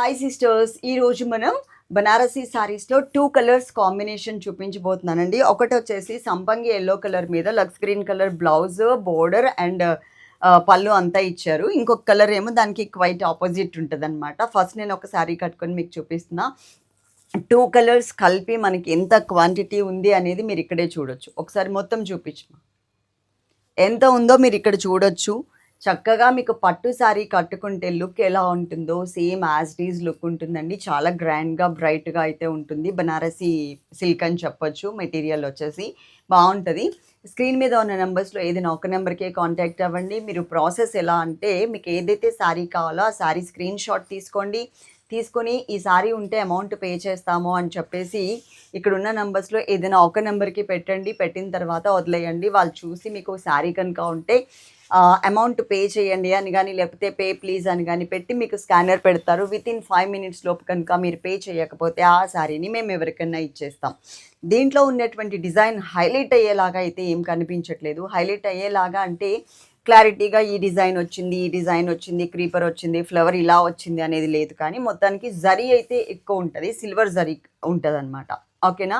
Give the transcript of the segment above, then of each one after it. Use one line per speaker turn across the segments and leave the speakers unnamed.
Hi sisters ఈరోజు మనం బనారసీ సారీస్లో టూ కలర్స్ కాంబినేషన్ చూపించబోతున్నానండి. ఒకటి వచ్చేసి సంపంగి ఎల్లో కలర్ మీద Lux green colour blouse border and పళ్ళు అంతా ఇచ్చారు. ఇంకొక కలర్ ఏమో దానికి క్వైట్ ఆపోజిట్ ఉంటుంది ఫస్ట్ నేను ఒక శారీ కట్టుకొని మీకు చూపిస్తున్నా. టూ కలర్స్ కలిపి మనకి ఎంత క్వాంటిటీ ఉంది అనేది మీరు ఇక్కడే చూడొచ్చు. ఒకసారి మొత్తం చూపించు. ఎంత ఉందో మీరు ఇక్కడ చూడొచ్చు. చక్కగా మీకు పట్టు శారీ కట్టుకుంటే లుక్ ఎలా ఉంటుందో సేమ్ యాజ్ డీజ్ లుక్ ఉంటుందండి. చాలా గ్రాండ్గా బ్రైట్గా అయితే ఉంటుంది. బనారసి సిల్క్ అని చెప్పొచ్చు. మెటీరియల్ వచ్చేసి బాగుంటుంది. స్క్రీన్ మీద ఉన్న నెంబర్స్లో ఏదైనా ఒక నెంబర్కే కాంటాక్ట్ అవ్వండి. మీరు ప్రాసెస్ ఎలా అంటే మీకు ఏదైతే శారీ కావాలో ఆ శారీ స్క్రీన్ షాట్ తీసుకోండి. తీసుకొని ఈ సారీ ఉంటే అమౌంట్ పే చేస్తాము అని చెప్పేసి ఇక్కడ ఉన్న నెంబర్స్లో ఏదైనా ఒక నెంబర్కి పెట్టండి. పెట్టిన తర్వాత వదిలేయండి. వాళ్ళు చూసి మీకు శారీ కనుక ఉంటే అమౌంట్ పే చేయండి అని కానీ లేకపోతే పే ప్లీజ్ అని కానీ పెట్టి మీకు స్కానర్ పెడతారు. విత్ ఇన్ ఫైవ్ మినిట్స్ లోపు కనుక మీరు పే చేయకపోతే ఆ శారీని మేము ఎవరికైనా ఇచ్చేస్తాం. దీంట్లో ఉన్నటువంటి డిజైన్ హైలైట్ అయ్యేలాగా అయితే ఏం కనిపించట్లేదు. హైలైట్ అయ్యేలాగా అంటే క్లారిటీగా ఈ డిజైన్ వచ్చింది ఈ డిజైన్ వచ్చింది క్రీపర్ వచ్చింది ఫ్లవర్ ఇలా వచ్చింది అనేది లేదు. కానీ మొత్తానికి జరీ అయితే ఎక్కువ ఉంటుంది సిల్వర్ జరీ ఉంటుంది అనమాట ఓకేనా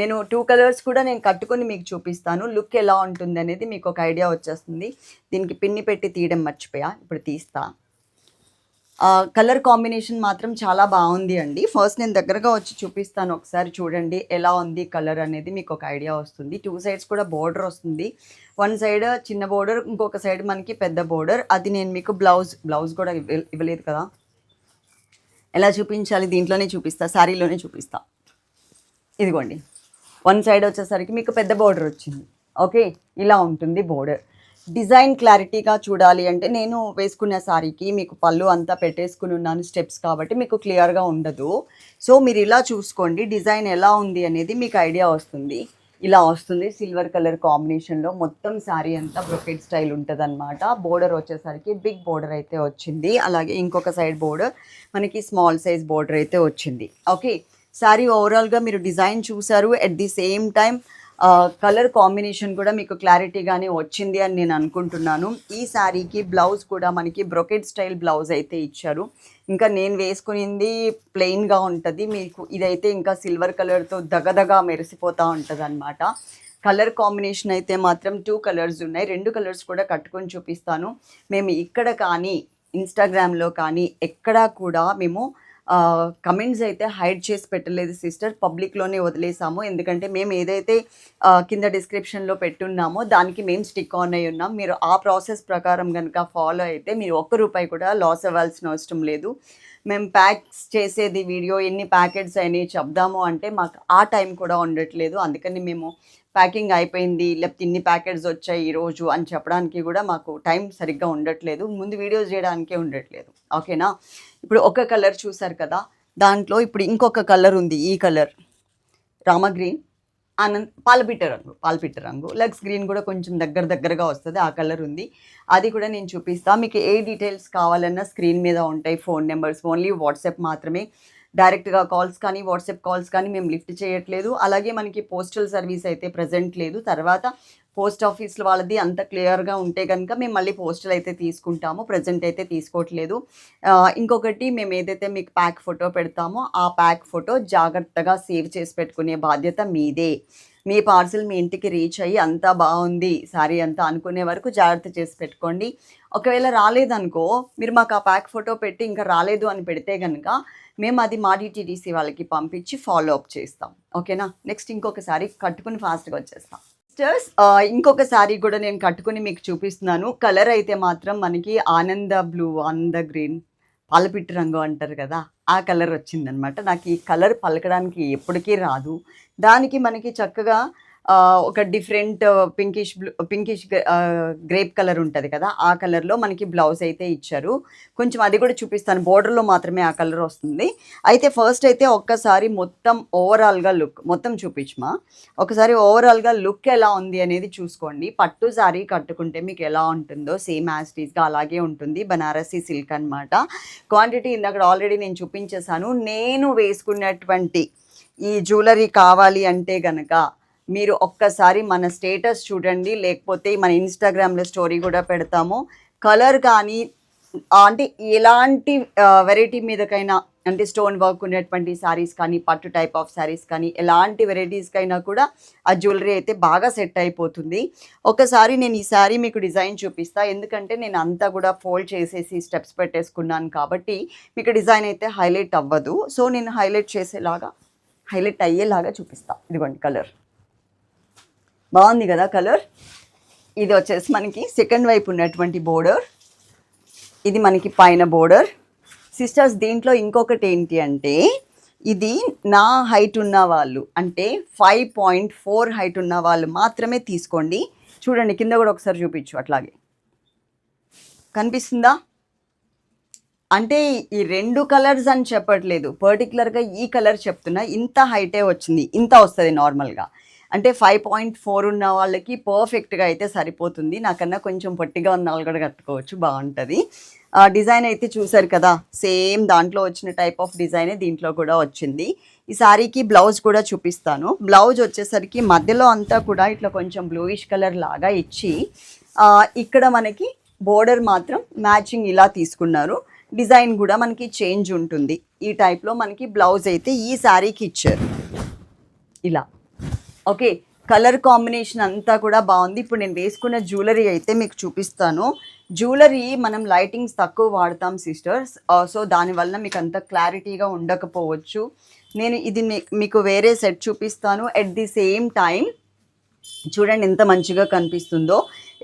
నేను టూ కలర్స్ కూడా నేను కట్టుకొని మీకు చూపిస్తాను. లుక్ ఎలా ఉంటుంది అనేది మీకు ఒక ఐడియా వచ్చేస్తుంది. దీనికి పిన్ని పెట్టి తీయడం మర్చిపోయా. ఇప్పుడు తీస్తా. కలర్ కాంబినేషన్ మాత్రం చాలా బాగుంది అండి. ఫస్ట్ నేను దగ్గరగా వచ్చి చూపిస్తాను ఒకసారి చూడండి ఎలా ఉంది కలర్ అనేది మీకు ఒక ఐడియా వస్తుంది. టూ సైడ్స్ కూడా బోర్డర్ వస్తుంది. వన్ సైడ్ చిన్న బోర్డర్ ఇంకొక సైడ్ మనకి పెద్ద బోర్డర్ అది నేను మీకు బ్లౌజ్ బ్లౌజ్ కూడా ఇవ్వలేదు కదా. ఎలా చూపించాలి? దీంట్లోనే చూపిస్తా శారీలోనే చూపిస్తా. ఇదిగోండి. వన్ సైడ్ వచ్చేసరికి మీకు పెద్ద బోర్డర్ వచ్చింది. ఓకే ఇలా ఉంటుంది బోర్డర్ డిజైన్ క్లారిటీగా చూడాలి అంటే నేను వేసుకున్న శారీకి మీకు పళ్ళు అంతా పెట్టేసుకుని ఉన్నాను స్టెప్స్ కాబట్టి మీకు క్లియర్గా ఉండదు. సో మీరు ఇలా చూసుకోండి డిజైన్ ఎలా ఉంది అనేది మీకు ఐడియా వస్తుంది. ఇలా వస్తుంది సిల్వర్ కలర్ కాంబినేషన్లో మొత్తం శారీ అంతా బ్రొకెట్ స్టైల్ ఉంటుంది అనమాట బోర్డర్ వచ్చేసరికి బిగ్ బోర్డర్ అయితే వచ్చింది. అలాగే ఇంకొక సైడ్ బోర్డర్ మనకి స్మాల్ సైజ్ బోర్డర్ అయితే వచ్చింది. ఓకే శారీ ఓవరాల్గా మీరు డిజైన్ చూసారు at the same time colour combination కూడా మీకు క్లారిటీగానే వచ్చింది అని నేను అనుకుంటున్నాను. ఈ శారీకి బ్లౌజ్ కూడా మనకి బ్రొకెట్ స్టైల్ బ్లౌజ్ అయితే ఇచ్చారు. ఇంకా నేను వేసుకునింది ప్లెయిన్గా ఉంటుంది. మీకు ఇదైతే ఇంకా సిల్వర్ కలర్తో దగదగా మెరిసిపోతూ ఉంటుంది అనమాట కలర్ కాంబినేషన్ అయితే మాత్రం టూ కలర్స్ ఉన్నాయి. రెండు కలర్స్ కూడా కట్టుకొని చూపిస్తాను. మేము ఇక్కడ కానీ ఇన్స్టాగ్రామ్లో కానీ ఎక్కడా కూడా మేము కమెంట్స్ అయితే హైడ్ చేసి పెట్టలేదు సిస్టర్. పబ్లిక్లోనే వదిలేసాము. ఎందుకంటే మేము ఏదైతే కింద డిస్క్రిప్షన్లో పెట్టున్నామో దానికి మేము స్టిక్ ఆన్ అయి ఉన్నాం. మీరు ఆ ప్రాసెస్ ప్రకారం కనుక ఫాలో అయితే మీరు ఒక్క రూపాయి కూడా లాస్ అవ్వాల్సిన అవసరం లేదు. మేము ప్యాక్స్ చేసేది వీడియో ఎన్ని ప్యాకెట్స్ అయినాయి చెప్దాము అంటే మాకు ఆ టైం కూడా ఉండట్లేదు. అందుకని మేము ప్యాకింగ్ అయిపోయింది లేకపోతే ఇన్ని ప్యాకెట్స్ వచ్చాయి ఈరోజు అని చెప్పడానికి కూడా మాకు టైం సరిగ్గా ఉండట్లేదు. ముందు వీడియోస్ చేయడానికే ఉండట్లేదు. ఓకేనా? ఇప్పుడు ఒక కలర్ చూసారు కదా? దాంట్లో ఇప్పుడు ఇంకొక కలర్ ఉంది ఈ కలర్. రామగ్రీన్ ఆనంద్ పాలపిట్ట రంగు పాలపిట్ట రంగు. లక్స్ గ్రీన్ కూడా కొంచెం దగ్గర దగ్గరగా వస్తుంది ఆ కలర్ ఉంది. అది కూడా నేను చూపిస్తాను మీకు ఏ డీటెయిల్స్ కావాలన్నా స్క్రీన్ మీద ఉంటాయి ఫోన్ నెంబర్స్ ఓన్లీ వాట్సాప్ మాత్రమే. డైరెక్ట్గా కాల్స్ కానీ వాట్సాప్ కాల్స్ కానీ మేము లిఫ్ట్ చేయట్లేదు. అలాగే మనకి పోస్టల్ సర్వీస్ అయితే ప్రజెంట్ లేదు. తర్వాత పోస్ట్ ఆఫీస్ వాళ్ళది అంత క్లియర్గా ఉంటే కనుక మేము మళ్ళీ పోస్టల్ అయితే తీసుకుంటాము ప్రజెంట్ అయితే తీసుకోవట్లేదు. ఇంకొకటి మేము ఏదైతే మీకు ప్యాక్ ఫోటో పెడతామో ఆ ప్యాక్ ఫోటో జాగ్రత్తగా సేవ్ చేసి పెట్టుకునే బాధ్యత మీదే. మీ పార్సిల్ మీ ఇంటికి రీచ్ అయ్యి అంతా బాగుంది సారీ అంతా అనుకునే వరకు జాగ్రత్త చేసి పెట్టుకోండి. ఒకవేళ రాలేదనుకో మీరు మాకు ఆ ప్యాక్ ఫోటో పెట్టి ఇంకా రాలేదు అని పెడితే కనుక మేము అది మా డిటీడీసీ వాళ్ళకి పంపించి ఫాలో అప్ చేస్తాం. ఓకేనా? నెక్స్ట్ ఇంకొకసారి కట్టుకుని ఫాస్ట్గా వచ్చేస్తాం. సిస్టర్స్ ఇంకొక సారీ కూడా నేను కట్టుకుని మీకు చూపిస్తున్నాను. కలర్ అయితే మాత్రం మనకి ఆనంద బ్లూ ఆనంద గ్రీన్ పాలపిట్టు రంగు అంటారు కదా ఆ కలర్ వచ్చిందనమాట. నాకు ఈ కలర్ పలకడానికి ఎప్పటికీ రాదు. దానికి మనకి చక్కగా ఒక different pinkish blue pinkish grape colour ఉంటుంది కదా ఆ కలర్లో మనకి బ్లౌజ్ అయితే ఇచ్చారు. కొంచెం అది కూడా చూపిస్తాను బోర్డర్లో మాత్రమే ఆ కలర్ వస్తుంది. అయితే ఫస్ట్ అయితే ఒక్కసారి మొత్తం ఓవరాల్గా లుక్ మొత్తం చూపించమా? ఒకసారి ఓవరాల్గా లుక్ ఎలా ఉంది అనేది చూసుకోండి. పట్టు శారీ కట్టుకుంటే మీకు ఎలా ఉంటుందో సేమ్ యాజ్ అలాగే ఉంటుంది. బనారసీ సిల్క్ అన్నమాట. క్వాంటిటీ ఇందాక ఆల్రెడీ నేను చూపించేశాను. నేను వేసుకున్నటువంటి ఈ జ్యువెలరీ కావాలి అంటే గనక మీరు ఒక్కసారి మన స్టేటస్ చూడండి లేకపోతే మన ఇన్స్టాగ్రామ్లో స్టోరీ కూడా పెడతాము. కలర్ కానీ అంటే ఎలాంటి వెరైటీ మీదకైనా అంటే స్టోన్ వర్క్ ఉన్నటువంటి శారీస్ కానీ పట్టు టైప్ ఆఫ్ శారీస్ కానీ ఎలాంటి వెరైటీస్కైనా కూడా ఆ జ్యువెలరీ అయితే బాగా సెట్ అయిపోతుంది. ఒకసారి నేను ఈ శారీ మీకు డిజైన్ చూపిస్తా. ఎందుకంటే నేను అంతా కూడా ఫోల్డ్ చేసేసి స్టెప్స్ పెట్టేసుకున్నాను కాబట్టి మీకు డిజైన్ అయితే హైలైట్ అవ్వదు. సో నేను హైలైట్ చేసేలాగా హైలైట్ అయ్యేలాగా చూపిస్తాను ఇదిగోండి కలర్ బాగుంది కదా కలర్? ఇది వచ్చేసి మనకి సెకండ్ వైపు ఉన్నటువంటి బోర్డర్. ఇది మనకి పైన బోర్డర్. సిస్టర్స్ దీంట్లో ఇంకొకటి ఏంటి అంటే ఇది నా హైట్ ఉన్న వాళ్ళు అంటే ఫైవ్ పాయింట్ ఫోర్ హైట్ ఉన్న వాళ్ళు మాత్రమే తీసుకోండి. చూడండి కింద కూడా ఒకసారి చూపించు అట్లాగే. కనిపిస్తుందా? అంటే ఈ రెండు కలర్స్ అని చెప్పట్లేదు. పర్టికులర్గా ఈ కలర్ చెప్తున్నా ఇంత హైటే వచ్చింది ఇంత వస్తుంది నార్మల్గా. అంటే ఫైవ్ పాయింట్ ఫోర్ ఉన్న వాళ్ళకి పర్ఫెక్ట్గా అయితే సరిపోతుంది. నాకన్నా కొంచెం పొట్టిగా ఉన్న వాళ్ళు కూడా కట్టుకోవచ్చు బాగుంటుంది. ఆ డిజైన్ అయితే చూసారు కదా సేమ్ దాంట్లో వచ్చిన టైప్ ఆఫ్ డిజైనే దీంట్లో కూడా వచ్చింది. ఈ శారీకి బ్లౌజ్ కూడా చూపిస్తాను. బ్లౌజ్ వచ్చేసరికి మధ్యలో అంతా కూడా ఇట్లా కొంచెం బ్లూయిష్ కలర్ లాగా ఇచ్చి ఇక్కడ మనకి బోర్డర్ మాత్రం మ్యాచింగ్ ఇలా తీసుకున్నారు. డిజైన్ కూడా మనకి చేంజ్ ఉంటుంది. ఈ టైప్లో మనకి బ్లౌజ్ అయితే ఈ శారీకి ఇచ్చారు. ఇలా. ఓకే కలర్ కాంబినేషన్ అంతా కూడా బాగుంది. ఇప్పుడు నేను వేసుకున్న జ్యువెలరీ అయితే మీకు చూపిస్తాను. జ్యువెలరీ మనం లైటింగ్స్ తక్కువ వాడతాం సిస్టర్స్. సో దానివల్ల మీకు అంత క్లారిటీగా ఉండకపోవచ్చు. నేను ఇది మీ- మీకు వేరే సెట్ చూపిస్తాను. ఎట్ ది సేమ్ టైం చూడండి ఎంత మంచిగా కనిపిస్తుందో.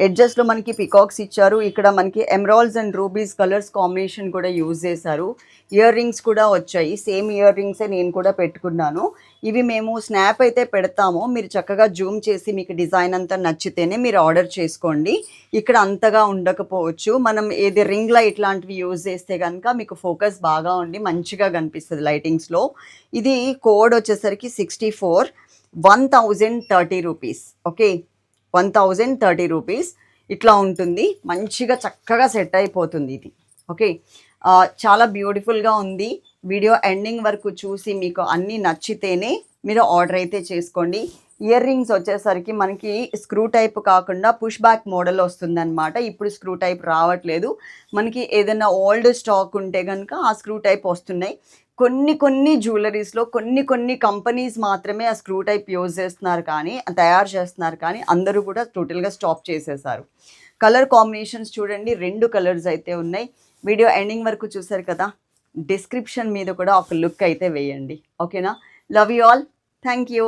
ఎడ్జస్ట్లో మనకి పికాక్స్ ఇచ్చారు. ఇక్కడ మనకి emeralds and rubies colours combination కూడా యూజ్ చేశారు. ఇయర్ రింగ్స్ కూడా వచ్చాయి. సేమ్ ఇయర్ రింగ్సే నేను కూడా పెట్టుకున్నాను. ఇవి మేము స్నాప్ అయితే పెడతాము. మీరు చక్కగా జూమ్ చేసి మీకు డిజైన్ అంతా నచ్చితేనే మీరు ఆర్డర్ చేసుకోండి. ఇక్కడ అంతగా ఉండకపోవచ్చు. మనం ఏది రింగ్ లైట్ లాంటివి యూజ్ చేస్తే కనుక మీకు ఫోకస్ బాగా ఉండి మంచిగా కనిపిస్తుంది లైటింగ్స్లో ఇది కోడ్ వచ్చేసరికి sixty four one thousand thirty rupees okay one thousand thirty rupees ఇట్లా ఉంటుంది. మంచిగా చక్కగా సెట్ అయిపోతుంది ఇది. ఓకే చాలా బ్యూటిఫుల్గా ఉంది. వీడియో ఎండింగ్ వరకు చూసి మీకు అన్నీ నచ్చితేనే మీరు ఆర్డర్ అయితే చేసుకోండి. ఇయర్ రింగ్స్ వచ్చేసరికి మనకి స్క్రూ టైప్ కాకుండా పుష్ బ్యాక్ మోడల్ వస్తుందన్నమాట. ఇప్పుడు స్క్రూ టైప్ రావట్లేదు. మనకి ఏదైనా ఓల్డ్ స్టాక్ ఉంటే కనుక ఆ స్క్రూ టైప్ వస్తున్నాయి. కొన్ని కొన్ని జ్యువెలరీస్లో కొన్ని కొన్ని కంపెనీస్ మాత్రమే ఆ స్క్రూ టైప్ యూజ్ చేస్తున్నారు కానీ తయారు చేస్తున్నారు కానీ అందరూ కూడా టోటల్గా స్టాప్ చేసేసారు. కలర్ కాంబినేషన్స్ చూడండి. రెండు కలర్స్ అయితే ఉన్నాయి. వీడియో ఎండింగ్ వరకు చూసారు కదా? డిస్క్రిప్షన్ మీద కూడా ఒక లుక్ అయితే వేయండి. ఓకేనా love you all thank you